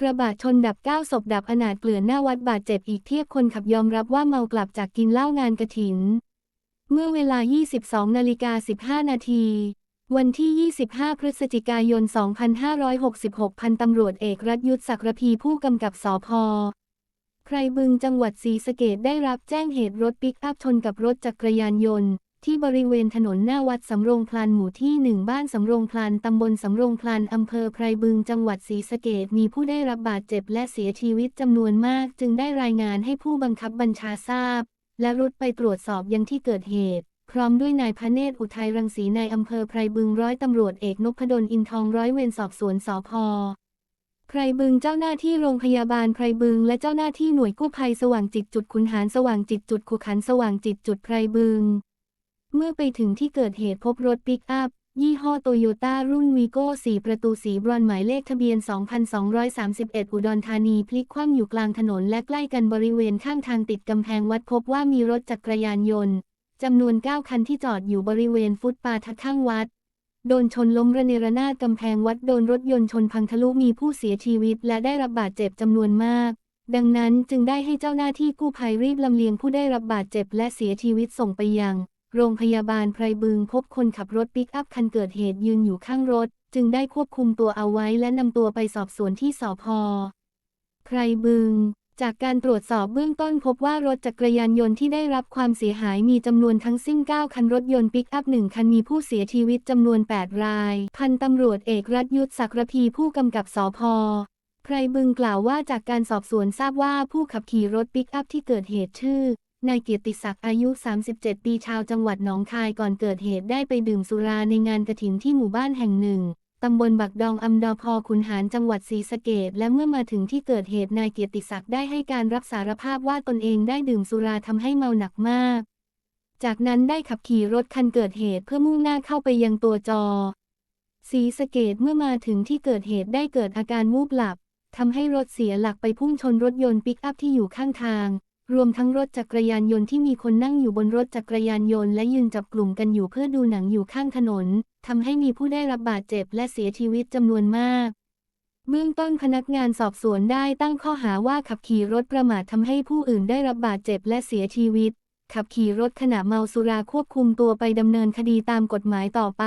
กระบะชนดับเก้าศพดับอนาถเกลื่อนหน้าวัดบาดเจ็บอีกเทียบคนขับยอมรับว่าเมากลับจากกินเหล้างานกระถิน เมื่อเวลา 22นาฬิกา15 นาที วันที่ 25 พฤศจิกายน 2566 พันตำรวจเอกรัฐยุทธศักระพีผู้กำกับสพไพรบึงจังหวัดศรีสะเกดได้รับแจ้งเหตุรถปิกอัพชนกับรถจักรยานยนต์ ที่บริเวณถนนหน้าวัดสำโรงพลานหมู่ที่หนึ่งบ้านสำโรงพลานตำบลสำโรงพลานอำเภอไพรบึงจังหวัดศรีสะเกดมีผู้ได้รับบาดเจ็บและเสียชีวิตจำนวนมาก จึงได้รายงานให้ผู้บังคับบัญชาทราบ และรุดไปตรวจสอบยังที่เกิดเหตุ พร้อมด้วยนายพระเนตรอุทัยรังสีนายอำเภอไพรบึงร้อยตำรวจเอกนพดลอินทองร้อยเวรสอบสวนสพไพรบึงเจ้าหน้าที่โรงพยาบาลไพรบึง และเจ้าหน้าที่หน่วยกู้ภัยสว่างจิตจุดขุนหารสว่างจิตจุดขุขันสว่างจิตจุดไพรบึง เมื่อไปถึงที่เกิดเหตุพบรถปิกอัพ ยี่ห้อโตโยต้ารุ่นวีโก้สีประตูสีบรอนหมายเลขทะเบียน 2231 อุดรธานีพลิกคว่ำอยู่กลางถนนและใกล้กันบริเวณข้างทางติดกำแพงวัดพบว่ามีรถจักรยานยนต์จำนวน 9 คันที่จอดอยู่บริเวณฟุตปาทข้างวัด โดนชนล้มระเนระนาดกำแพงวัดโดนรถยนต์ชนพังทะลุมีผู้เสียชีวิตและได้รับบาดเจ็บจำนวนมาก ดังนั้นจึงได้ให้เจ้าหน้าที่กู้ภัยรีบลำเลียงผู้ได้รับบาดเจ็บและเสียชีวิตส่งไปยัง โรงพยาบาลไพรบึงพบคนขับรถปิกอัพคันเกิดเหตุยืนอยู่ข้างรถ จึงได้ควบคุมตัวเอาไว้และนำตัวไปสอบสวนที่สพไพรบึง จากการตรวจสอบเบื้องต้นพบว่ารถจักรยานยนต์ที่ได้รับความเสียหายมีจำนวนทั้งสิ้น 9 คันรถยนต์ปิกอัพ 1 คันมีผู้เสียชีวิตจำนวน 8 ราย พันตำรวจเอกรัฐยุทธศักดิ์ระพีผู้กำกับสพไพรบึงกล่าวว่าจากการสอบสวนทราบว่าผู้ขับขี่รถปิกอัพที่เกิดเหตุชื่อ นายเกียรติศักดิ์อายุ 37 ปีชาวจังหวัดหนองคายก่อนเกิดเหตุได้ไปดื่มสุราในงานกระถินที่หมู่บ้านแห่งหนึ่ง ตำบลบักดองอำดอพอขุนหารจังหวัดศรีสะเกดและเมื่อมาถึงที่เกิดเหตุนายเกียรติศักดิ์ได้ให้การรับสารภาพว่าตนเองได้ดื่มสุราทำให้เมาหนักมาก จากนั้นได้ขับขี่รถคันเกิดเหตุเพื่อมุ่งหน้าเข้าไปยังตัวจอศรีสะเกดเมื่อมาถึงที่เกิดเหตุได้เกิดอาการวูบหลับทำให้รถเสียหลักไปพุ่งชนรถยนต์ปิกอัพที่อยู่ข้างทาง รวมทั้งรถจักรยานยนต์ที่มีคนนั่งอยู่บนรถจักรยานยนต์และยืนจับกลุ่มกันอยู่เพื่อดูหนังอยู่ข้างถนนทำให้มีผู้ได้รับบาดเจ็บและเสียชีวิตจำนวนมากเบื้องต้นพนักงานสอบสวนได้ตั้งข้อหาว่าขับขี่รถประมาททำให้ผู้อื่นได้รับบาดเจ็บและเสียชีวิต ขับขี่รถขณะเมาสุราควบคุมตัวไปดำเนินคดีตามกฎหมายต่อไป